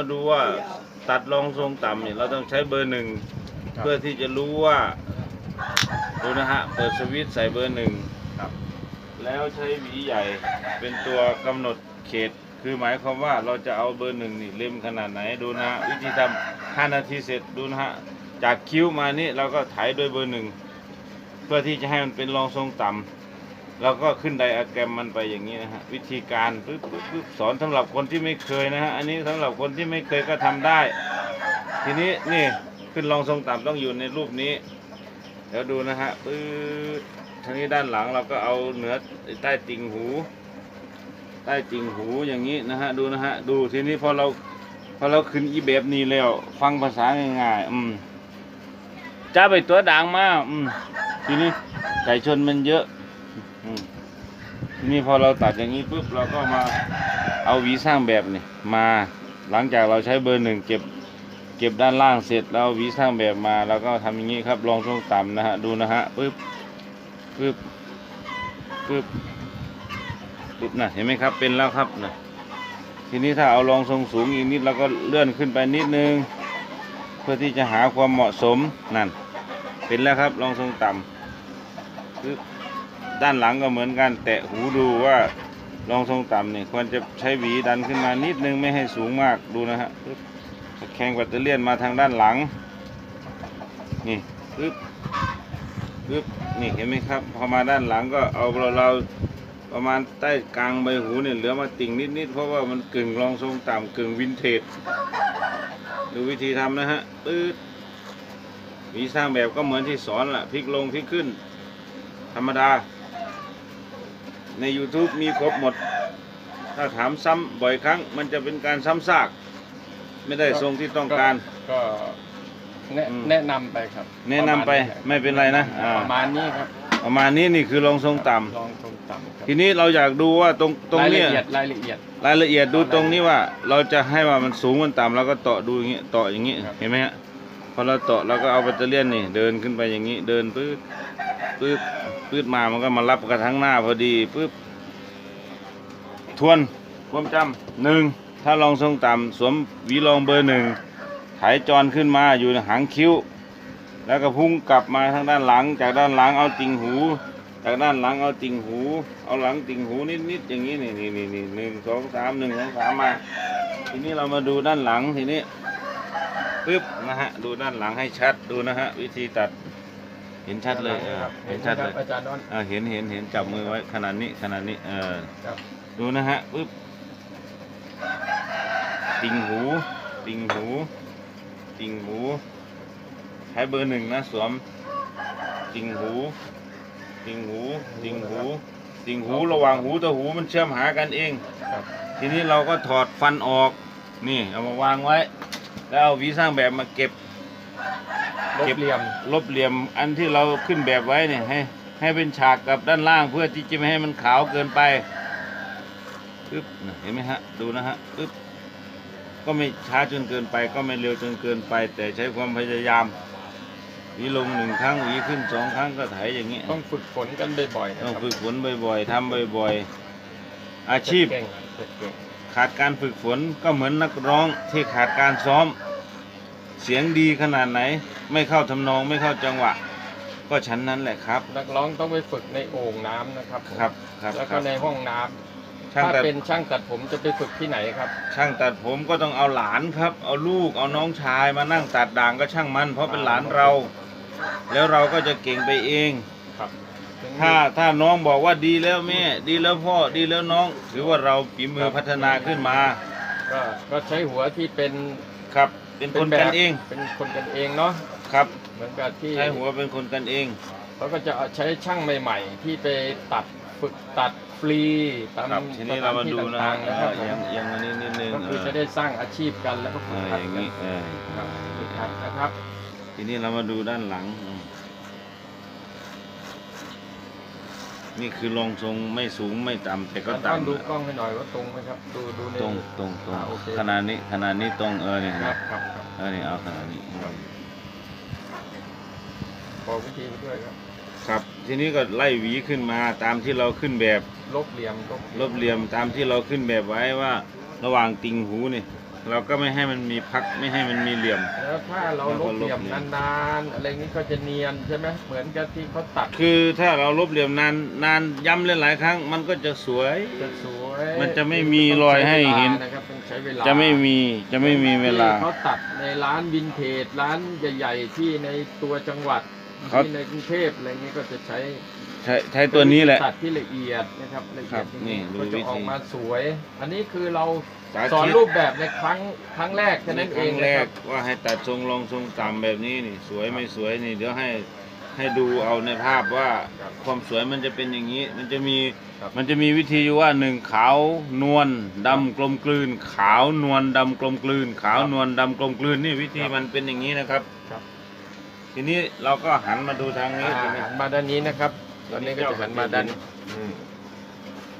มาดูว่าตัดรองทรงต่ำเนี่ยเราต้องใช้เบอร์หนึ่งครับ เพื่อที่จะรู้ว่าดูนะฮะเปิดสวิตช์ใส่เบอร์หนึ่งครับ แล้วใช้หวีใหญ่เป็นตัวกำหนดเขต คือหมายความว่าเราจะเอาเบอร์หนึ่งนี่เล็มขนาดไหนดูนะฮะวิธีทำห้านาทีเสร็จดูนะฮะจากคิ้วมานี่เราก็ไถด้วยเบอร์หนึ่งเพื่อที่จะให้มันเป็นรองทรงต่ำ เราก็ขึ้นไดอะแกรมมันไปอย่างนี้นะฮะวิธีการปึ๊บปึ๊บปึ๊บสอนสำหรับคนที่ไม่เคยนะฮะอันนี้สำหรับคนที่ไม่เคยก็ทำได้ ทีนี้นี่ขึ้นรองทรงต่ำต้องอยู่ในรูปนี้เดี๋ยวดูนะฮะปื๊ดทางนี้ด้านหลังเราก็เอาเหนือใต้ติ่งหู ใต้ติ่งหูอย่างนี้นะฮะดูนะฮะดูทีนี้พอเราพอเราขึ้นอีแบบนี้แล้ว ฟังภาษาง่ายๆอืมจ้าไปตัวด่างมาอืมทีนี้ไก่ชนมันเยอะ ทีนี้พอเราตัดอย่างนี้ปุ๊บเราก็มาเอาหวีสร้างแบบนี่มาหลังจากเราใช้เบอร์หนึ่งเก็บเก็บด้านล่างเสร็จแล้ววีสร้างแบบมา แล้วก็ทำอย่างนี้ครับลองทรงต่ำนะฮะดูนะฮะปึ๊บปึ๊บปึ๊บปึ๊บนะเห็นไหมครับเป็นแล้วครับนะทีนี้ถ้าเอาลองทรงสูงอีกนิดเราก็เลื่อนขึ้นไปนิดนึง เพื่อที่จะหาความเหมาะสมนั่น เป็นแล้วครับลองทรงต่ำปึ๊บ ด้านหลังก็เหมือนกัน แตะหูดูว่าลองทรงต่ำเนี่ยควรจะใช้หวีดันขึ้นมานิดนึงไม่ให้สูงมากดูนะฮะปึ๊บตะแคงแบตเตอรี่ยนมาทางด้านหลัง นี่ปึ๊บปึ๊บนี่เห็นไหมครับ พอมาด้านหลังก็เอาเราเราประมาณใต้กลางใบหูเนี่ยเหลือมาติ่งนิดๆเพราะว่ามันกึ่งรองทรงต่ำกึ่งวินเทจดูวิธีทำนะฮะปึ๊ดหวีสร้างแบบก็เหมือนที่สอนแหละพลิกลงพลิกขึ้น ธรรมดา ใน YouTube มีครบหมด ถ้าถามซ้ำบ่อยครั้ง มันจะเป็นการซ้ำซาก ไม่ได้ทรงที่ต้องการ ก็แนะอืม แนะนำไปครับแนะนำไปไม่เป็นไรนะอ่าประมาณนี้ครับประมาณนี้นี่คือรองทรงต่ลองทรงต่ำครับำทีนี้เราอยากดูว่าตรงตรงรายละเนี้ยเอียดรายละเอียด รายละเอียดดูตรงนี้ว่าเราจะให้ว่ามันสูงมันต่ำเราก็เตาะดูอย่างงี้เตาะอย่างงี้ครับ เห็นไหมฮะพอเราเตาะเราก็เอาแบตเตอรี่ยนนี่เดินขึ้นไปอย่างนี้เดินปื๊ด ปื๊ดปื๊ดมามันก็มารับกระทั่งหน้าพอดีปึ๊บทวนความจำหนึ่งถ้าลองทรงต่ำสวมหวีรองเบอร์หนึ่งไถจรขึ้นมาอยู่ในหางคิ้ว แล้วก็พุ่งกลับมาทางด้านหลัง จากด้านหลังเอาติ่งหู จากด้านหลังเอาติ่งหู เอาหลังติ่งหูนิดๆอย่างนี้นี่นี่นี่นี่หนึ่งสองสามหนึ่งสองสามมาทีนี้เรามาดูด้านหลังทีนี้ปึ๊บนะฮะดูด้านหลังให้ชัดดูนะฮะวิธีตัด เห็นชัดเลยเออครับเห็นชัดเลยอาจารย์นนท์อ่าเห็นเห็นเห็นจับมือไว้ขนาดนี้ขนาดนี้เออครับดูนะฮะปึ๊บติ่งหูติ่งหูติ่งหูใช้เบอร์หนึ่งนะสวมติ่งหูติ่งหูติ่งหูติ่งหูระหว่างหูต่อหูมันเชื่อมหากันเองครับทีนี้เราก็ถอดฟันออกนี่เอามาวางไว้ แล้วเอาหวีสร้างแบบมาเก็บ ลบเหลี่ยม ลบเหลี่ยมอันที่เราขึ้นแบบไว้เนี่ยให้ ให้เป็นฉากกับด้านล่างเพื่อที่จะไม่ให้มันขาวเกินไปปึ๊บน่ะเห็นไหมฮะ ดูนะฮะปึ๊บก็ไม่ช้าจนเกินไป ก็ไม่เร็วจนเกินไป แต่ใช้ความพยายามหวีลงหนึ่งครั้งหวีขึ้นสองครั้งก็ไถอย่างนี้ต้องฝึกฝนกันบ่อยๆนะต้องครับฝึกฝนบ่อยๆทำบ่อยๆ อาชีพ เก่งเก่งขาดการฝึกฝนก็เหมือนนักร้องที่ขาดการซ้อม เสียงดีขนาดไหน ไม่เข้าทำนองไม่เข้าจังหวะ ก็ชั้นนั้นแหละครับ นักร้องต้องไปฝึกในโอ่งน้ำนะครับผมครับครับแล้วคก็รับในห้องน้ำช่างถ้าตัดเป็นช่างตัดผมจะไปฝึกที่ไหนครับ ช่างตัดผมก็ต้องเอาหลานครับ เอาลูกเอาน้องชายมานั่งตัดด่างก็ช่างมัน เพราะเป็นหลานเรา แล้วเราก็จะเก่งไปเอง ครับถ้าถ้าน้องบอกว่าดีแล้วแม่ ดีแล้วพ่อดีแล้วน้องถือว่าเราฝีมือพัฒนาขึ้นมาก็ก็ใช้หัวที่เป็นครับ เป็นคนกันเองเป็นคนกันเองเนาะครับเหมือนกับที่ใช้หัวเป็นคนกันเองเขาก็จะเอาใช้ช่างใหม่ ๆ ที่ไปตัดฝึกตัดฟรีตามครับทีนี้เรามาดูนะสถฮะนที่ต่างๆนะครับเออยังยังอันนี้นิดนึงก็คือเออจะได้สร้างอาชีพกันแล้วก็เอฝึกอหัดอย่างกันี้นเออครับฝึกหัดนะครับ ทีนี้เรามาดูด้านหลังอืม นี่คือรองทรงไม่สูงไม่ต่ำแต่ก็ต้องต่ำดูนะกล้องให้หน่อยว่าตรงไหมครับ ดูดูในตรงตรงตรงอ่าโอเคขนาดนี้ขนาดนี้ตรงเออเนี่ยครันะบครับครับเออเนี่ยเอาขนาดนี้บอกวิธีไปด้วยครับครับ ทีนี้ก็ไล่หวีขึ้นมาตามที่เราขึ้นแบบลบเหลี่ยมลบลบเหลี่ยมตามที่เราขึ้นแบบไว้ว่า ระหว่างติ่งหูนี่ เราก็ไม่ให้มันมีพักไม่ให้มันมีเหลี่ยม แล้วถ้าเราลบเหลี่ยมนานๆอะไรนี้ก็จะเนียนใช่ไหมเหมือนกับที่เขาตัดคือถ้าเราลบเหลี่ยมนานนานย้ำหลายๆครั้ง มันก็จะสวย จะสวยมันจะไม่มีรอยให้เห็นนะครับต้องใช้เวลาจะไม่มีจะไม่มีเวลาที่เขาตัดในร้านวินเทจร้านใหญ่ ๆ ที่ในตัวจังหวัดเขาที่ในกรุงเทพอะไรนี้ก็จะใช้ ใช้ใช้ตัวนี้แหละ ตัดที่ละเอียดนะครับละเอียดครับนี่ดูก็จะวิธีออกมาสวย อันนี้คือเราสาธิต สอนรูปแบบในครั้งครั้งแรกแค่ในนั้นคเอรั้งงแรนะคกรับ ว่าให้ตัดทรงลงทรงต่ำแบบนี้นี่สวยไม่สวยนี่เดี๋ยวให้ให้ดูเอาในภาพว่าครับความสวยมันจะเป็นอย่างนี้ มันจะมีครับ มันจะมีวิธีอยู่ว่าหนึ่งขาวนวลดำกลมกลืน ขาวนวลดำกลมกลืน ขาวนวลดำกลมกลืนนี่วิธีมันเป็นอย่างนี้นะครับ ครับทีนี้เราก็หันมาดูทางนี้อ่าทีนี้หันมาด้านนี้นะครับ ตอนนี้ก็จะหันมาด้านอืม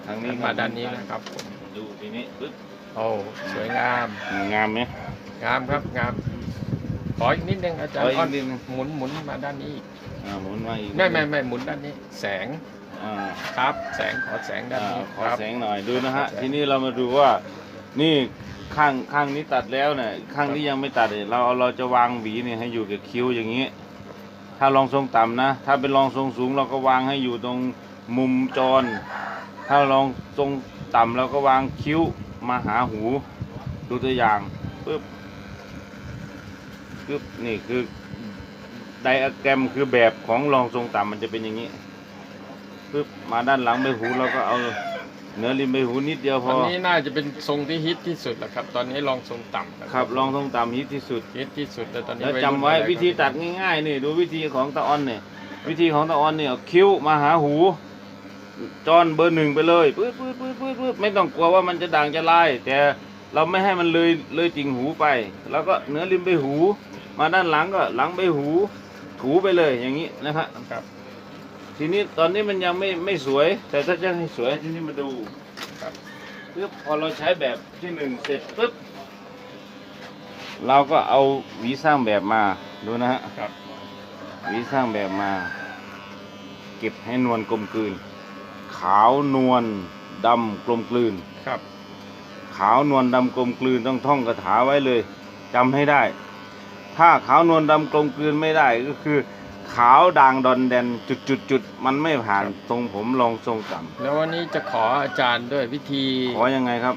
ทางหันี้นมาด้านนี้นะครับผมดูทีนี้ปึ๊บโอ้สวยงาม งามไหมงามครับงามขออีกนิดนึงอาจารย์ขออีกอ้อนนิดนึงหมุนหมุนมาด้านนี้อีกอ่าหมุนมาอีกไม่ไม่ไม่หมุนด้านนี้ แสงอ่าครับ แสงขอแสงด้านอ่านี้ขอครับ แสงหน่อยดูนะฮะขอแสงทีนี้เรามาดูว่า นี่ข้างข้างนี้ตัดแล้วเนี่ยข้างนี้ยังไม่ตัดเนี่ยเราเราจะวางหวีเนี่ยให้อยู่กับคิ้วอย่างนี้ ถ้าลองทรงต่ำนะ ถ้าเป็นลองทรงสูงเราก็วางให้อยู่ตรงมุมจร ถ้าลองทรงต่ำเราก็วางคิ้วมาหาหู ดูตัวอย่างปึ๊บปึ๊บนี่คือไดอะแกรมคือแบบของลองทรงต่ำมันจะเป็นอย่างนี้ปึ๊บมาด้านหลังใบหูเราก็เอา เหนือริมใบหูนิดเดียวพอัอนนี้น่าจะเป็นทรงที่ฮิตที่สุดแหละครับ ตอนนี้ลองทรงต่ำนะครับ ลองทรงต่ำฮิตที่สุด ฮิตที่สุดแต่ตอนนี้แล้วยจำรุ่นไว้อะไรก็วิธีตัดง่ายๆนี่ดูวิธีของตาออนเนี่ยวิธีของตาออนเนี่ยเอาคิ้วมาหาหูจอนเบอร์หนึ่งไปเลยปื๊ดปื๊ดปื๊ดปื๊ดปื๊ดไม่ต้องกลัวว่ามันจะด่างจะลาย แต่เราไม่ให้มันเลยเลยจริงหูไป แล้วก็เหนือริมใบหู มาด้านหลังก็หลังใบหู ถูไปเลยอย่างนี้นะครับ ครับ ทีนี้ตอนนี้มันยังไม่ไม่สวย แต่ถ้าจะให้สวยทีนี้มาดูครับปึ๊บพอเราใช้แบบที่หนึ่งเสร็จปึ๊บเราก็เอาหวีสร้างแบบมาดูนะฮะครับหวีสร้างแบบมา เก็บให้นวลกลมกลืน ขาวนวลดำกลมกลืนครับ ขาวนวลดำกลมกลืนต้องท่องคาถาไว้เลยจำให้ได้ ถ้าขาวนวลดำกลมกลืนไม่ได้ก็คือ ขาวด่างดอนแดนจุดจุดจุดๆมันไม่ผ่านทรงผมลองทรงต่แล้ววันนี้จะขออาจารย์ด้วยวิธีำขอยังไงครับ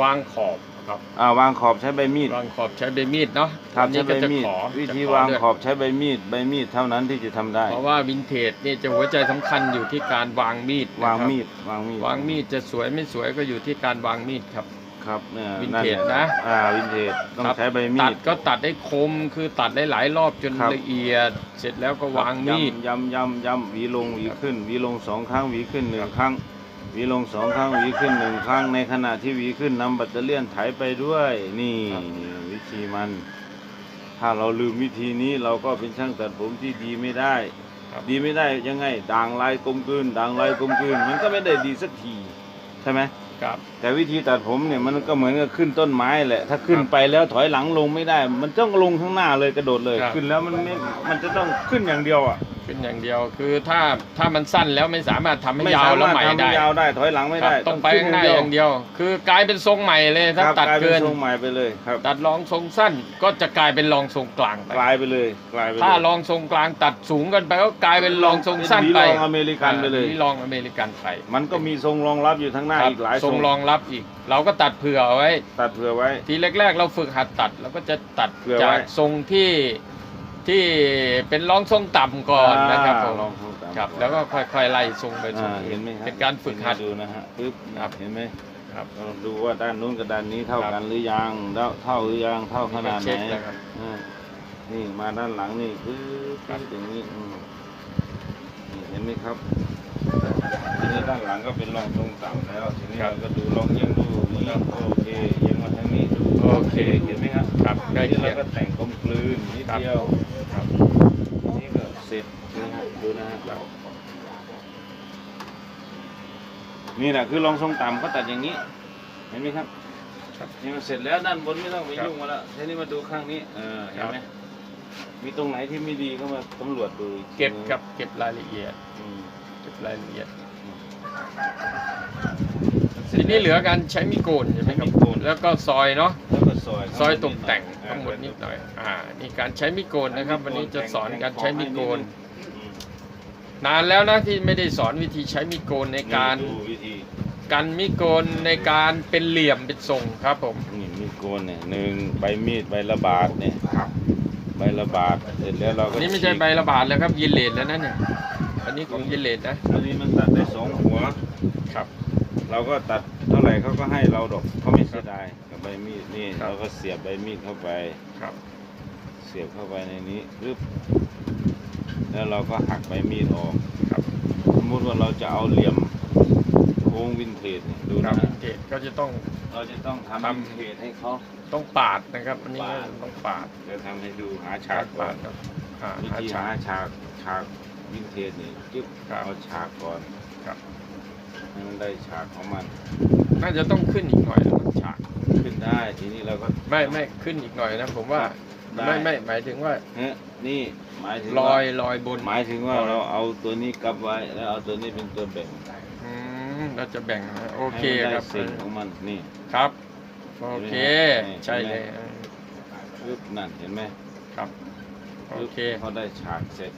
วางขอบครับอ่าวางขอบใช้ใบมีด วางขอบใช้ใบมีดเนาะครับวันใช้นี้ใบก็จะมีดขอวิธีจะขวางด้วยขอบใช้ใบมีด ใบมีดเท่านั้นที่จะทำได้ เพราะว่าวินเทจนี่จะหัวใจสำคัญอยู่ที่การวางมีดนะครับวางมีดวางมีดวางมีดจะสวยไม่สวยก็อยู่ที่การวางมีดครับ ครับเนี่ยวินเทจแหลนะ อ่าวินเทจต้องครับใช้ใบมีตัดด ก็ตัดได้คมคือตัดได้หลายรอบจนครับ ละเอียด เสร็จแล้วก็วางมีดย้ำย้ำย้ำหวีลงหวีขึ้นหวีลงสองครั้งหวีขึ้นหนึ่งครั้งหวีลงสองครั้งหวีขึ้นหนึ่งครั้งในขณะที่หวีขึ้นนำแบตเตอรี่ยนไถไปด้วย นี่ครับ วิธีมัน ถ้าเราลืมวิธีนี้เราก็เป็นช่างตัดผมที่ดีไม่ได้ครับดีไม่ได้ยังไงด่างลายกลมกลืนด่างลายกลมกลืนมันก็ไม่ได้ดีสักทีใช่ไหม ครับ แต่วิธีตัดผมเนี่ยมันก็เหมือนกับขึ้นต้นไม้แหละ ถ้าขึ้นไปแล้วถอยหลังลงไม่ได้ มันต้องลงข้างหน้าเลยกระโดดเลย ครับ ขึ้นแล้วมันไม่มันจะต้องขึ้นอย่างเดียวอะ เป็นอย่างเดียวคือถ้าถ้ามันสั้นแล้วไม่สามารถทำให้ไม่ยาวสาแล้วมารถใหม่ทำได้ให้ยาวได้ถอยหลังไม่ครับได้ ต้องไปขึ้ข้างหน้าอย่างเดียว คือกลายเป็นทรงใหม่เลยถ้าครับตัดกลายเป็เกินนทรงใหม่ไปเลยครับ ตัดรองทรงสั้นก็จะกลายเป็นรองทรงกลางไปกลายไปเลยกลายไปเลยถ้ารองทรงกลางตัดสูงกันไปก็กลายเป็นรองทรงสั้นไปเป็นหวีรองอเมริกันไปเลยหวีรองอเมริกันไปมันก็มีทรงรองรับอยู่ทั้งหน้าครับอีกหลายทรงรองรับอีก เราก็ตัดเผื่อเอาไว้ ตัดเผื่อไว้ ทีแรกๆ เราฝึกหัดตัดเราก็จะตัดเผื่อจาไว้กทรงที่ ที่เป็นรองทรงต่ำก่อนนะครับผมลองทรงต่ำครับก่อนแล้วก็ค่อยๆไล่ทรงไปทรงอ่าอื่เห็นนไหมครับเป็นการฝึกหัด ดูนะฮะปึ๊บครับ เห็นไหมครับ เราดูว่าด้านนู้นกับด้านนี้เท่าครับกันหรือยังเท่าเท่าหรือยังเท่าขนาดไหนเช็คแล้วครับ อ่านี่มาด้านหลังนี่ปึ๊บครับอย่างนี้อืมนี่เห็นไหมครับทีนี้ด้านหลังก็เป็นรองทรงต่ำแล้วทีนี้เราก็ดูลองเอียงดูนี่โอเคเอียงมาทางนี้ดูโอเค เห็นไหมครับ ครับใกล้ทีนี้เคีเรายงก็แต่งกลมกลืนนิดครับเดียวครับนี่ก็เสร็จนะฮะดูนะฮะนี่แหละคือรองทรงต่ำเขาตัดอย่างนี้ เห็นไหมครับครับนี่มันเสร็จแล้วด้านบนไม่ต้องไปครับยุ่งมาแล้วทีนี้มาดูข้างนี้เออเห็นไหมครับ มีตรงไหนที่ไม่ดีก็มาตำรวจดูอีทีเก็บครับเก็บรายละเอียดอืมเก็บรายละเอียดมันสร็ทีจนี้เหลือการใช้มีดโกนใช่ไหมครับใช้มีดโกนแล้วก็ซอยเนาะแล้วก็ ซอยซอยตกแต่งทั้งหมดอ่านิดหน่อย อ่า นี่การใช้มิโกนนะครับ วันนี้จะสอนการใช้มิโกนอืมนานแล้วนะที่ไม่ได้สอนวิธีใช้มิโกนในการนี่ดูวิธีกันมิโกนในการเป็นเหลี่ยมเป็นทรงครับผมนี่มีดโกนเนี่ยหนึ่งใบมีดใบระบาดเนี่ยครับใบระบาดเสร็จแล้วเราก็อันนี้ไม่ใช่ใบระบาดแล้วครับยินเลดแล้วนะเนี่ยอันนี้ของยินเลดนะอันนี้มันตัดได้สองหัวครับ เราก็ตัดเท่าไหร่เขาก็ให้เราดอกเขาไม่เสียดายกับ ใบมีดนี่ครับ เราก็เสียบใบมีดเข้าไป ครับ เสียบเข้าไปในนี้ปึ๊บแล้วเราก็หักใบมีดออกครับ สมมติว่าเราจะเอาเหลี่ยมโค้งวินเทจเนี่ยดูครันะบวินเทจก็จะต้อง เราจะต้องทำทำ วินเทจให้เขา ต้องปาดนะครับอันนี้ก็ปาด ต้องปาดจะทำให้ดูหาฉาฉากกก่อปานดครับอ่าวิหาธีฉาหาก ฉากฉากวินเทจนี่จึ๊บครับเอาฉากก่อนครับ ให้มันได้ฉากของมัน น่าจะต้องขึ้นอีกหน่อยนะฉากขึ้น ได้ทีนี้เราก็ ไม่ไม่ขึ้นอีกหน่อยนะผมว่าได้ ไม่ไม่หมายถึงว่าเฮ้ยนี่หมายถึงลว่าอยลอยบนหมายถึงว่าเราเอาตัวนี้กลับไว้แล้วเอาตัวนี้เป็นตัวแบ่งอืมเราจะแบ่งนะโอเคให้มันคได้รับเส้นของมันนี่ ครับ โอเคเห็นไหมใช่เลยปึ๊บนั่นเห็นไหมครับ โอปึ๊บเค เขาได้ฉากเสร็จ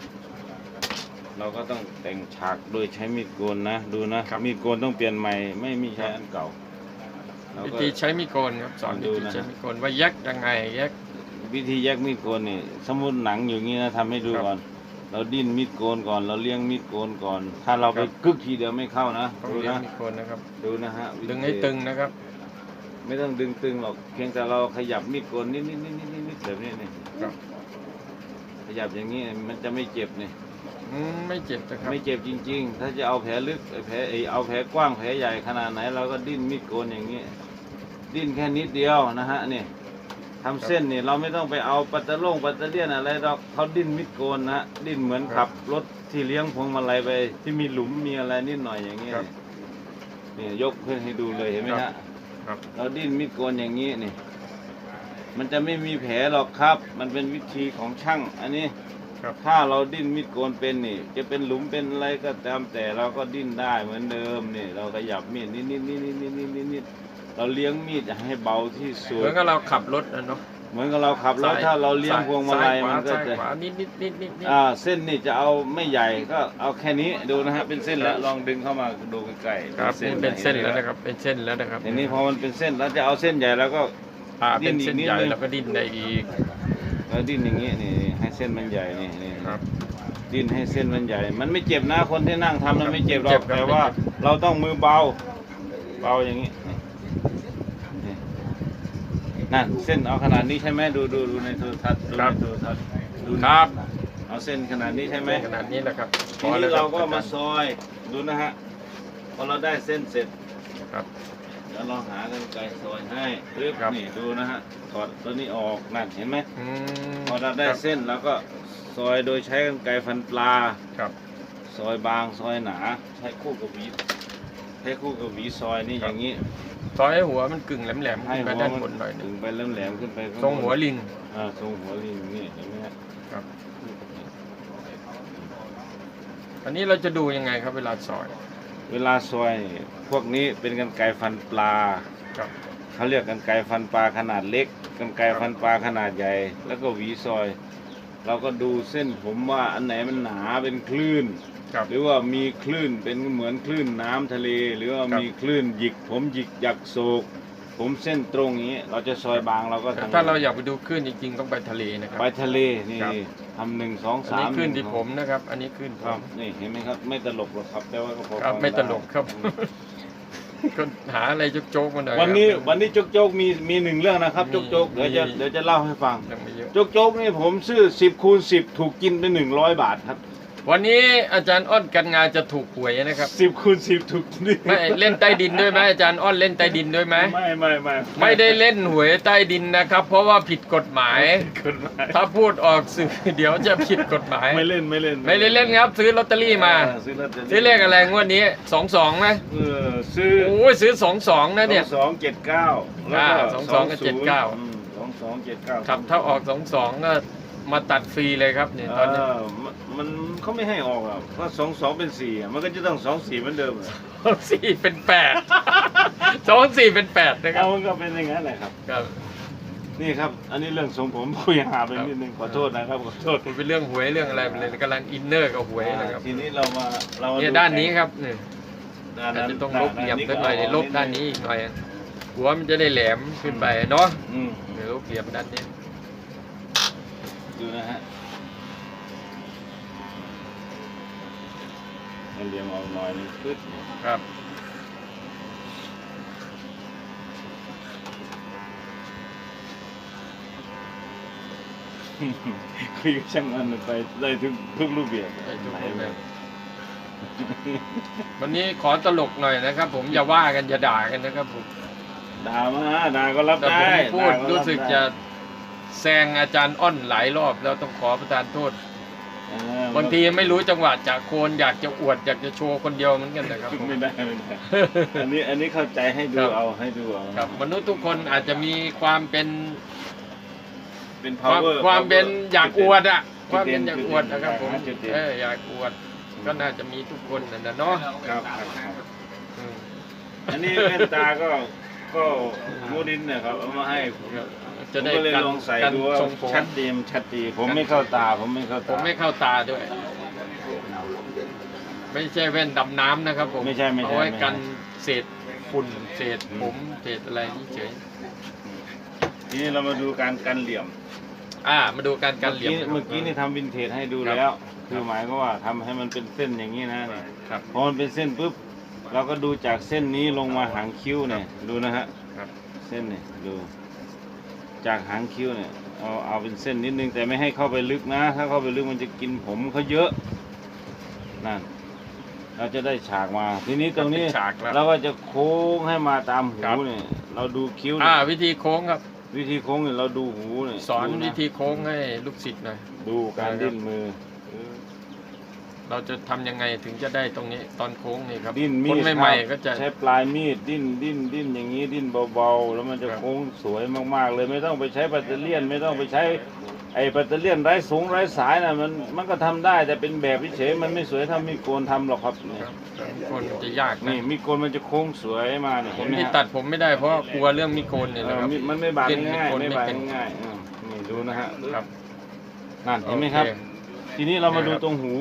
เราก็ต้องแต่งฉากโดยใช้มีดโกนนะ ดูนะมีดโกนต้องเปลี่ยนใหม่ ไม่มีใช้อันเก่า เราวิก็ ธีใช้มีดโกนครับสอนดูวิธีนะใช้มีดโกนว่าแยกยังไงแยก วิธีแยกมีดโกนนี่สมมติหนังอยู่งี้นะทำให้ดูครับก่อน เราดิ้นมีดโกนก่อน เราเลี้ยงมีดโกนก่อน ถ้าเราไปครับ กึกทีเดียวไม่เข้านะต้องดูเลี้ยงนะมีดโกนนะครับ ดูนะฮะวิธีดึงให้ตึงนะครับ ไม่ต้องดึงตึงหรอกเพียงแต่เราขยับมีดโกนนิดนิดนิดนิดนิดนิดแบบนี้นี่ครับ ขยับอย่างนี้มันจะไม่เจ็บนี่ อืมไม่เจ็บนะครับไม่เจ็บจริง ๆ ถ้าจะเอาแผลลึกไอ้แผลไอ้เอาแผลกว้างแผลใหญ่ขนาดไหนเราก็ดิ้นมีดโกนอย่างนี้ ดิ้นแค่นิดเดียวนะฮะนี่ทำเส้นนี่เราไม่ต้องไปเอาปัตเตอร์ลงปัตเตอร์เลียนอะไรหรอกเขาดิ้นมิดโกนนะฮะดิ้นเหมือนขับรถที่เลี้ยงพวงมาลัยไปที่มีหลุมมีอะไรนิดหน่อยอย่างเงี้ยครับ นี่ยกขึ้นให้ดูเลยเห็นไหมครัฮะบครับ เราดิ้นมิดโกนอย่างนี้นี่ มันจะไม่มีแผลหรอกครับ มันเป็นวิธีของช่าง อันนี้ ครับ ถ้าเราดิ้นมิดโกนเป็นนี่ จะเป็นหลุมเป็นอะไรก็ตามแต่เราก็ดิ้นได้เหมือนเดิมนี่ เราขยับมีดนิดนิดนิดนิดนิดนิดนิดนิดเราเลี้ยงมีดให้เบาที่สุเหดมือนกับเราขับรถนะเนาะเหมือนกับเราขับรถซ้ยถ้าเราเลี้ยงซ้พวงมาลัยซ้มันก็ซ้ายจะขวานิดนิดนิดนิดนิดอ่าเส้นนี่จะเอาไม่ใหญ่ก็เอาแค่นี้ดูนะฮะเป็นเส้นแล้วลองดึงเข้ามาดูใกล้ๆครับนี่เป็นเส้นแล้วห็นะครับเป็นเส้นแล้วนะครับทีนี้พอมันเป็นเส้นแล้วจะเอาเส้นใหญ่แล้วก็อ่าเป็นเส้นดิ้นอีกนิดใหญ่นึงแล้วก็ดิ้นได้อีกแล้วดิ้นอย่างนี้นี่ ให้เส้นมันใหญ่นี่นี่ครับ ดิ้นให้เส้นมันใหญ่ มันไม่เจ็บนะคนที่นั่งทำแล้วไม่เจ็บหรไม่เจ็อกบครับแต่ว่า ไม่เจ็บ เราต้องมือเบา เบาอย่างนี้นี่นั่นเส้นเอาขนาดนี้ใช่ไหมดูดูดูในโทรทัศน์ดูในโทรทัศน์ดูครับเอาเส้นขนาดนี้ใช่ไหม ขนาดนี้แหละครับทีนี้แล้วเราคบก็มาซอยดูนะฮะพอเราได้เส้นเสร็จ ครับ เดี๋ยวเราหากันไกลซอยให้ปึ๊บครับ นี่ดูนะฮะถอดตัวนี้ออกนั่นเห็นไหมอืมพอเราได้ครับเส้นแล้วก็ซอยโดยใช้กันไกรฟันปลา ครับซอยบางซอยหนา ใช้คู่กับหวีใช้คู่กับหวีซอยนี่อย่างนี้ซอยให้หัวมันกึ่งแหลมๆให้ขึ้นไปหัวด้านมันบนหน่อยหนึถึงงไปแหลมๆขึ้นไปข้าทรงบนหัวลิง อ่าทรงหัวลิงนี่เห็นไหมฮะครับ อันนี้เราจะดูยังไงครับเวลาซอย เวลาซอยนี่พวกนี้เป็นกันไกรฟันปลาครับเขาเรียกกันไกรฟันปลาขนาดเล็ก กันไกรฟันปลาขนาดใหญ่ แล้วก็หวีซอย เราก็ดูเส้นผมว่าอันไหนมันหนาเป็นคลื่น ครับ หรือว่ามีคลื่นเป็นเหมือนคลื่นน้ำทะเล หรือว่าครับ มีคลื่นหยิกผมหยิกหยักโศก ผมเส้นตรงอย่างนี้ เราจะซอยบางเราก็แต่ทำถ้าเราอยากไปดูคลื่นจริงๆ ต้องไปทะเลนะครับ ไปทะเลนี่ครับ ทำหนึ่งสองอันสามนี้คลื่นที่หงผมนะครับ อันนี้คลื่นผครับ มนี่เห็นไหมครับ ไม่ตลกหรอกครับ แต่ว่าก็พอครับฟังไม่ตลกด้ครับอืมก็หาอะไรโจ๊กๆมาหน่อยวันนี้ครับวันนี้โจ๊กโจ๊กมีมีหนึ่งเรื่องนะครับมีโจ๊กโจ๊กเดี๋ยวจะมี เดี๋ยวจะเล่าให้ฟังยังไม่เยอะโจ๊กโจ๊กนี่ผมซื้อสิบคูณสิบถูกกินไปหนึ่งร้อยบาทครับ วันนี้อาจารย์อ้อนกันงานจะถูกหวยนะครับสิบคูณสิบถูกกินไม่เล่นใต้ดินด้วยไหมอาจารย์อ้อนเล่นใต้ดินด้วยไหมไม่ไม่ไม่ไม่ได้เล่นหวยใต้ดินนะครับ เพราะว่าผิดกฎหมายกฎหมายถ้าพูดออกสื่อเดี๋ยวจะผิดกฎหมาย ไม่เล่นไม่เล่น ไม่ได้เล่นครับ ซื้อลอตเตอรี่มาเออซื้อลอตเตอรี่ซื้อเลขอะไรงวดนี้สองสองไหมเออซื้อโอ้ยซื้อสองสองนะเนี่ยสองเจ็ดเก้าอ่า22กับ79สองสองเจ็ดเก้าครับถ้าออกสองสองก็ มาตัดฟรีเลยครับเนี่ยตอนนี้เออมันมันเขาไม่ให้ออกอะเพราะสองสองเป็นสี่อะมันก็จะต้องสองสี่เหมือนเดิมอะสองสี่เป็นแปดสองสี่เป็นแปดนะครับเอามันก็เป็นอย่างนั้นแหละครับ ครับนี่ครับ อันนี้เรื่องทรงผมคุยหาไปนิดนึงขอโทษนะครับขอโทษคุยเป็นเรื่องหวยเรื่องอะไรไปเลยกำลังอินเนอร์กับหวยนะครับทีนี้เรามาเรามาเนี่ยด้านนี้ครับเนี่ยด้านอาจนั้นจะต้องลบเหลี่ยมด้าสักหน่อยก็ลบด้านนี้อีกหน่อยหัวมันจะได้แหลมขึ้นไปเนาะอืม เดี๋ยวลบเหลี่ยมด้านนี้ ดูนะฮะให้เหลี่ยมเอาหน่อยนึงปึ๊ดครับ คุยกับช่างมันไปได้ทุกทุกรูปแบบได้ทุกไหนรูปแบบแบบ วันนี้ขอตลกหน่อยนะครับ ผมอย่าว่ากันอย่าด่ากันนะครับผมด่ามาด่าก็รับแต่ผได้มพูดด่าก็บรู้สึกได้จะ แซงอาจารย์อ้อนหลายรอบแล้วต้องขอประทานโทษเออบางทีไม่รู้จังหวะจากโคนอยากจะอวดอยากจะโชว์คนเดียวเหมือนกันนะครับผม ไม่ได้ไม่ได้อันนี้อันนี้เข้าใจให้ดูครับ เอาให้ดูเอาครับมนุษย์ทุกคนอาจจะมีความเป็นเป็น ความ power ความเป็น power อยากอวดอะจุคดเด่นวามเป็นอยากอวดนะครับผมจุดเด่น เอออยากอวดก็น่าจะมีทุกคนนั่นนะเนาะครับครับครับอืม อันนี้แว่นตาก็ก็มูดินนะครับเอามาให้ผมครับผม จะได้ก็เลยกันลองใส่กันดูว่าทรงผมชัดดีมนชัดดีผมไม่เข้าตา ผมไม่เข้าผตามไม่เข้าตาด้วย ไม่ใช่แว่นดำน้ำนะครับ ผมไม่ใช่ไม่ใช่เอาไว้ไม่ใช่ กันเศษฝุ่นเศษอืมผมเศษอะไรนี่เฉยทีนี้เรามาดูการกันเหลี่ยมอ่า มาดูการกันเหลี่ยม เมื่อกี้นี่ทำวินเทจให้ดูครับ แล้ว คือหมายก็ว่าทำให้มันเป็นเส้นอย่างนี้นะเนี่ยครับ พอมันเป็นเส้นปุ๊บเราก็ดูจากเส้นนี้ลงมาหางคิ้วเนี่ยดูนะฮะครับ เส้นเนี่ยดู จากหางคิ้วเนี่ยเอาเอาเป็นเส้นนิดนึงแต่ไม่ให้เข้าไปลึกนะ ถ้าเข้าไปลึกมันจะกินผมเขาเยอะนั่นเราจะได้ฉากมา ทีนี้ตรงนี้เป็นฉากแล้ว เราก็จะโค้งให้มาตามหูครับเนี่ยเราดูคิ้วอ่าเนี่ยวิธีโค้งครับวิธีโค้งเนี่ยเราดูหูเนี่ยสอนดูะวิธีโค้งให้ลูกศิษย์หน่อย ดูการดิ้นมือ เราจะทำยังไงถึงจะได้ตรงนี้ตอนโค้งนี่ครับดิ้นมีคดนใหม่ครับๆก็จะ ใช้ปลายมีดดิ้นดิ้นดิ้นอย่างนี้ดิ้นเบาๆ แล้วมันจะครับ โค้งสวยมากๆ เลยไม่ต้องไปใช้แบตเตอเลียนไม่ต้องไปใช้ไอ้แบตเตอเลียนไร้สูงไร้สายนะมันมันก็ทำได้แต่เป็นแบบเฉยๆมันไม่สวยเท่ามีดโกนทำหรอกครับนี่ครับคนจะยากนะนี่มีดโกนมันจะโค้งสวยมาเนี่ยผเห็มนไหมที่ฮะ ตัดผมไม่ได้เพราะกลัวเรื่องมิโกนเนี่ยเอนะอครับมีดมันไม่บาดเล่นง่ายมีดโกนๆไม่ไม่บาดเป็น ง่ายๆอืมนี่ดูนะฮะครับ นั่นเห็นไหมครับ โอเทีนี้เรามาดูตรงหู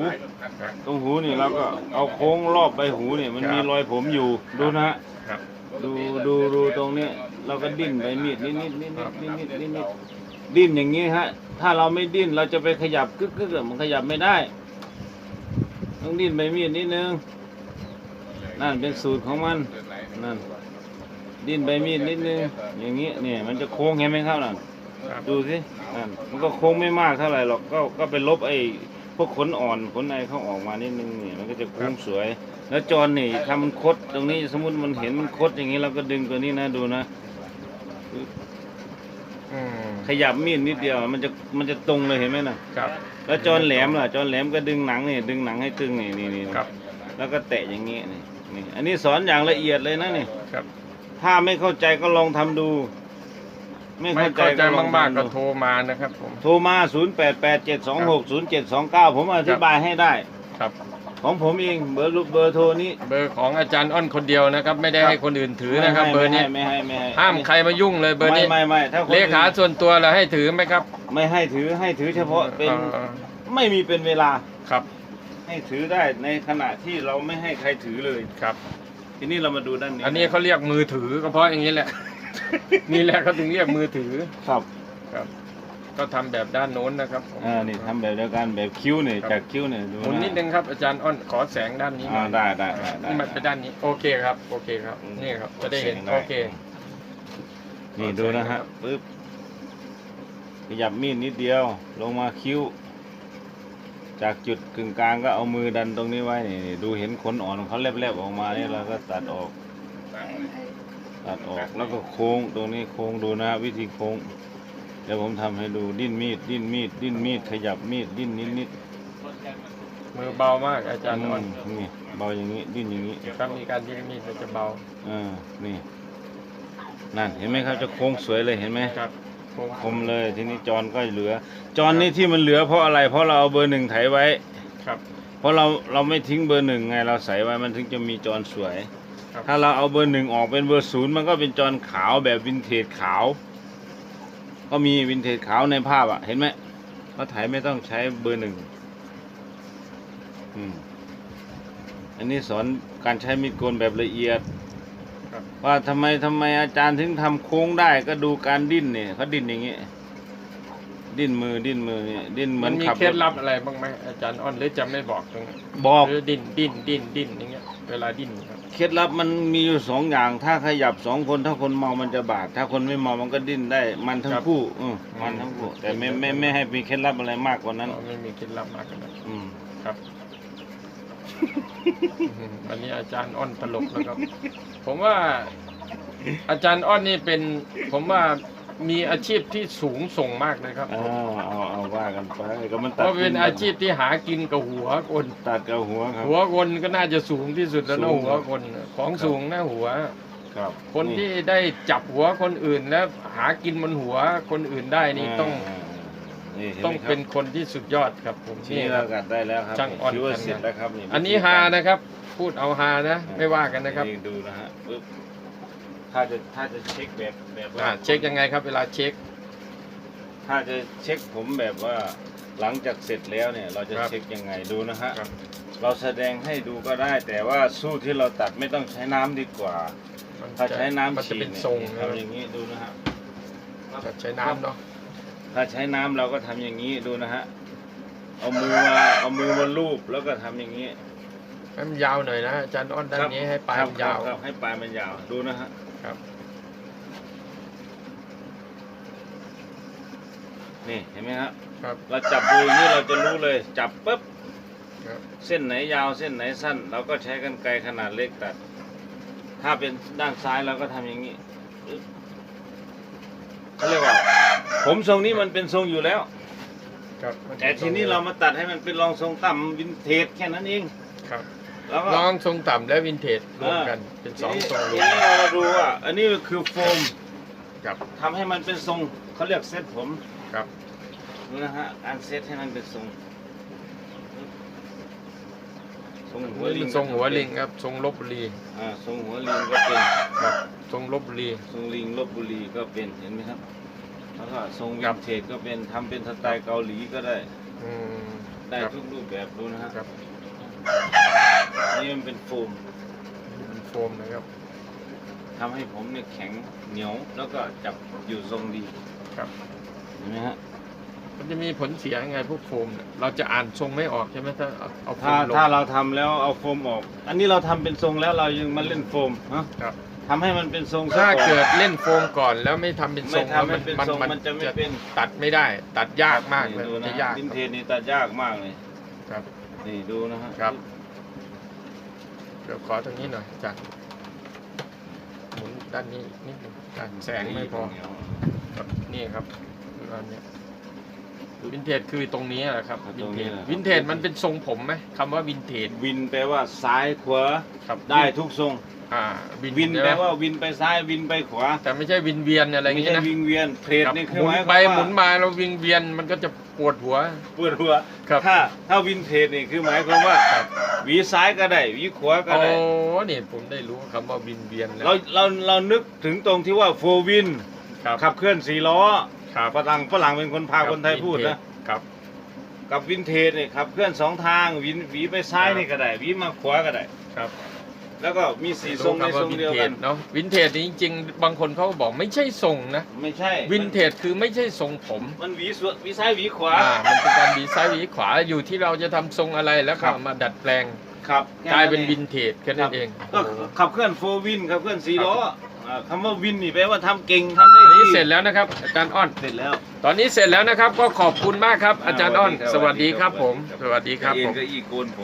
ครับตรงหูนี่เราก็เอาโค้งรอบใบหูเนี่ยมันครับมีรอยผมอยู่ดูนะฮะครับ ดูดูดูตรงนี้เราก็ดิ้นไปมีดนิดนิดนิดนิดนิดนิดนิดนิดดิ้นอย่างนี้ฮะ ถ้าเราไม่ดิ้นเราจะไปขยับกึกกึกอะมันขยับไม่ได้ต้องดิ้นไปมีดนิดนึงนั่นเป็นสูตรของมันนั่นดิ้นไปมีดนิดนึงอย่างนี้เนี่ยมันจะโค้งเห็นไหมครับนั่นครับ ดูสินั่นมันก็โค้งไม่มากเท่าไหร่หรอกก็ก็ไปลบไอ้พวกขนอ่อนขนในเขาออกมานิดนึงนี่มันก็จะโค้งสวย แล้วจอนนี่ถ้ามันคดตรงนี้สมมติมันเห็นมันคดอย่างนี้เราก็ดึงตัวนี้นะดูนะอืมขยับมีดนิดเดียว มันจะมันจะตรงเลยเห็นไหมนะครับ แล้วจอนแหลมล่ะจอนแหลมก็ดึงหนังนี่ดึงหนังให้ตึงนี่นี่นี่ครับ แล้วก็แตะอย่างนี้นี่นี่อันนี้สอนอย่างละเอียดเลยนะนี่ ครับ ถ้าไม่เข้าใจก็ลองทำดู ไม่ไม่เข้าใจเข้าใจก็ลองมากๆทำก็ดูโทรมานะครับผม โทรมา 0 8 8 7 2 6 0 7 2 9 ผมอธิบายให้ได้ ครับ ของผมเองเบอร์ลูกเบอร์โทรนี้ เบอร์ของอาจารย์อ้อนคนเดียวนะครับ ไม่ได้ให้คนอื่นถือนะครับไม่ให้เบอร์นี้ไม่ให้ไม่ให้ไม่ให้ห้ามใครมายุ่งเลยเบอร์นี้ไม่ไม่ไม่ถ้าคนเลอื่นขาส่วนตัวเราให้ถือไหมครับ ไม่ให้ถือให้ถือเฉพาะเป็นอ่าไม่มีเป็นเวลาครับ ให้ถือได้ในขณะที่เราไม่ให้ใครถือเลยครับ ทีนี้เรามาดูด้านนี้ อันนี้เขาเรียกมือถือก็เพราะอย่างนี้แหละ นี่แหละเขาถึงเรียกมือถือครับครับ ก็ทำแบบด้านโน้นนะครับผมอ่านี่ทำแบบเดียวกันแบบคิ้วเนี่ยครับจากคิ้วเนี่ยดูหมุนนิดนึงครับอาจารย์อ้อนขอแสงด้านนี้หน่อ่าอยได้ได้ได้ได้ นี่มันไปด้านนี้โอเคครับ โอเคครับอืมนี่ครับจะได้เห็นแสงได้โอเค นี่ดูนะฮะปึ๊บขยับมีดนิดเดียว ลงมาคิ้ว จากจุดกึ่งกลางก็เอามือดันตรงนี้ไว้นี่นี่ดูเห็นขนอ่อนของเขาแลบๆออกมาเนี่ยเราก็ตัดออก ตัดออกแล้วก็โค้งตรงนี้โค้งดูนะฮะวิธีโค้ง เดี๋ยวผมทำให้ดูดิ้นมีดดิ้นมีดดิ้นมีดขยับมีดดิ้นนิดนิดมือเบามากอาๆจารย์อ้อนอืมนี่เบาอย่างนี้ดิ้นอย่างนี้ครับมีการยืดมีดมันจะเบาอ่านี่นั่นเห็นไหมครับจะโค้งสวยเลยเห็นไหมครับโค้งคมเลยทีนี้จอนก็เหลือ จอนนี่ที่มันเหลือเพราะอะไร เพราะเราเอาเบอร์หนึ่งไถไว้ครับ เพราะเราเราไม่ทิ้งเบอร์หนึ่งไงเราใส่ไว้มันถึงจะมีจอนสวยครับ ถ้าเราเอาเบอร์หนึ่งออกเป็นเบอร์ศูนย์มันก็เป็นจอนขาวแบบวินเทจขาว ก็มีวินเทจขาวในภาพอะเห็นไหมเขาถ่ายไม่ต้องใช้เบอร์หนึ่งอืมอันนี้สอนการใช้มีดโกนแบบละเอียดครับว่าทำไมทำไมอาจารย์ถึงทำโค้งได้ก็ดูการดิ้นเนี่ยเขาดิ้นอย่างเงี้ยดิ้นมือดิ้นมือเนี่ยดิ้นเหมืมัอนนมีขับเคล็ดรถลับอะไรบ้างไหมอาจารย์อ้อนหรือจะไม่บอกตรงนี้บอกหรือดิ้นดิ้นดิ้นดิ้นอย่างเงี้ย เวลาดิ้นครับเคล็ดลับมันมีอยู่สองอย่าง ถ้าขยับสองคน ถ้าคนเมามันจะบาด ถ้าคนไม่เมามันก็ดิ้นได้ มันทั้งคู่อืมมันทั้งคู่ แต่ไม่ไม่ไม่ให้มีเคล็ดลับอะไรมากกว่านั้นอ๋อไม่มีเคล็ดลับมากขนาดนั้นอืมครับอืมวันนี้อาจารย์อ้อนตลกแล้วครับ ผมว่า อาจารย์อ้อนนี่เป็น ผมว่า มีอาชีพที่สูงส่งมากเลยครับเอาเอาเอาว่ากันไปก็มันเพตัดราะเป็นอาชีพที่หากินกับหัวคน ตัดกับหัวครับ หัวคนก็น่าจะสูงที่สุดแล้วสูนะงหัวคนของสูงนะหัว ครับคนที่ได้จับหัวคนอื่นแล้วหากินบนหัวคนอื่นได้นี่ต้องานี่ห็ไหมต้องครับเป็นคนที่สุดยอดครับผมทีนี่นี้คเรารับ กัดได้แล้วครับช่างอ่อนคิดว่ากันนะ เสร็จแล้วครับนี่อันนี้ฮานะครับ พูดเอาฮานะ ไม่ว่ากันนะครับ ดูนะฮะปึ๊บ ถ้าจะถ้าจะเช็คแบบแบบว่าอ่าเช็คยังไงครับเวลาเช็ค ถ้าจะเช็คผมแบบว่าหลังจากเสร็จแล้วเนี่ย เราจะครับเช็คยังไงดูนะฮะครับ เราแสดงให้ดูก็ได้ แต่ว่าสู้ที่เราตัดไม่ต้องใช้น้ำดีกว่ามันถ้าใช้น้ำมันจะฉีดเป็นเนี่ยทรงนะทำอย่างนี้ดูนะฮะจะใช้น้ำเนาะถ้าใช้น้ำเราก็ทำอย่างนี้ดูนะฮะเอามือมาเอามือมาลูบแล้วก็ทำอย่างนี้ ให้มันยาวหน่อยนะอาจารย์อ้อนด้านนี้ให้ปลายครับมันยาว ครับครับให้ปลายมันยาวดูนะฮะ ครับ นี่เห็นไหมฮะครับ เราจับดูอย่างนี้เราจะรู้เลย จับปุ๊บ ครับ เส้นไหนยาวเส้นไหนสั้น เราก็ใช้กันไกรขนาดเล็กตัด ถ้าเป็นด้านซ้ายเราก็ทำอย่างนี้ปึ๊บเขาเรียกว่า ผมทรงนี้มันเป็นทรงอยู่แล้ว ครับมัจะแต่ทีนี้เรามาตัดให้มันเป็นรองทรงต่ำวินเทจแค่นั้นเอง ครับ แล้วก็ลองทรงต่ำและวินเทจรวมกันเป็นสองทรงรทีวมนี้เรามาดูว่าอันนี้คือโฟมครับทำให้มันเป็นทรงเขาเรียกเซตผมครับดูนะฮะการเซตให้มันเป็นทรงทรงหัวลิงทรงหัวลิงครับ ทรงลบบุรีอ่าทรงหัวลิงก็เป็นครับทรงลบบุรี ทรงลิงลบบุรีก็เป็นเห็นไหมครับแล้วก็ทรงวิครันบเทจก็เป็นทำเป็นสไตล์เกาหลีก็ได้ อืมได้ครับทุกรูปแบบดูนะฮะ ครับ นี่มันเป็นโฟมเป็นโฟมนะครับ ทำให้ผมเนี่ยแข็งเหนียวแล้วก็จับอยู่ทรงดีครับ เห็นไหมฮะ มันจะมีผลเสียยังไงพวกโฟมเนี่ยเราจะอ่านทรงไม่ออกใช่ไหมถ้าเอาเอาโฟถ้ามลง ถ้าเราทำแล้วเอาโฟมออก อันนี้เราทำเป็นทรงแล้วเรายังมาเล่นโฟมฮะครับ ทำให้มันเป็นทรงซะถ้าอนเกิดเล่นโฟมก่อนแล้วไม่ทำเป็นทไม่รงทำให้เป็นทรงมันจะไม่เป็นตัดไม่ได้ ตัดยากมากเลยนี่ดูมันนะจะยาก วินเทจนี่ตัดยากมากเลยครับ นี่ดูนะฮะครับเดี๋ยวขอตรงนี้หน่อยจัดหมุนด้านนี้นิดหนึงด้านแสงไม่พอครับนี่ครับด้านเนี้ยวินเทจคือตรงนี้แหละครับวินเทจวินเทจมันเป็นทรงผมไหมคำว่าวินเทจวินแปลว่าซ้ายขวาครับได้ทุกทรง อ่าวินใช่แปไหมลว่าวินไปซ้ายวินไปขวาแต่ไม่ใช่วินเวียนอะไรอย่างไม่งี้ใช่นะวิงเวียนเทรดครับนี่หคือมุหนมายความไปว่าหมุนมาเราวิงเวียนมันก็จะปวดหัว ปวดหัวครับ ถ้าถ้าวินเทจนี่คือหมายความว่าครับ หวีซ้ายก็ได้หวีขวาก็โอ้ได้นี่ผมได้รู้คำว่าวินเวียนแล้วเราเราเรานึกถึงตรงที่ว่าโฟวินครับขับเคลื่อนสี่ล้อครับฝรั่งฝรั่งเป็นคนพาคนไทยพูดนะครับ กับวินเทจเนี่ยขับเคลื่อนสองทางวินหวีไปซ้ายครับนี่ก็ได้หวีมาขวาก็ได้ครับ แล้วก็มีสีทรงในคำทว่ารงวินเดียวเทกัจนเนาะวินเทจนี่จริงๆ บางคนเขาก็บอกไม่ใช่ทรงนะ ไม่ใช่วินเทจคือไม่ใช่ทรงผมมันหวีสวนหวีซ้ายหวีขวา อ่ามันเป็นการดีไซน์หวีขวาอยู่ที่เราจะทำทรงอะไรแล้วครัก็บมาดัดแปลงครับกลายเป็นแค่วินเทจแค่นั้นเองก็โอ้โหขับเคลื่อนโฟวินขับเคลื่อนสี่ครับล้ออ่าคำว่าวินนี่แปลว่าทำเก่งทำได้อันดีนี้เสร็จแล้วนะครับอาจารย์อ้อน เสร็จแล้ว ตอนนี้เสร็จแล้วนะครับก็ขอบคุณมากครับอาจารย์อ้อนสสวัวัสสดีดีคครัรับบผมสสวัวัสสดีดีคครัรับบผผมมก็อีโกนผม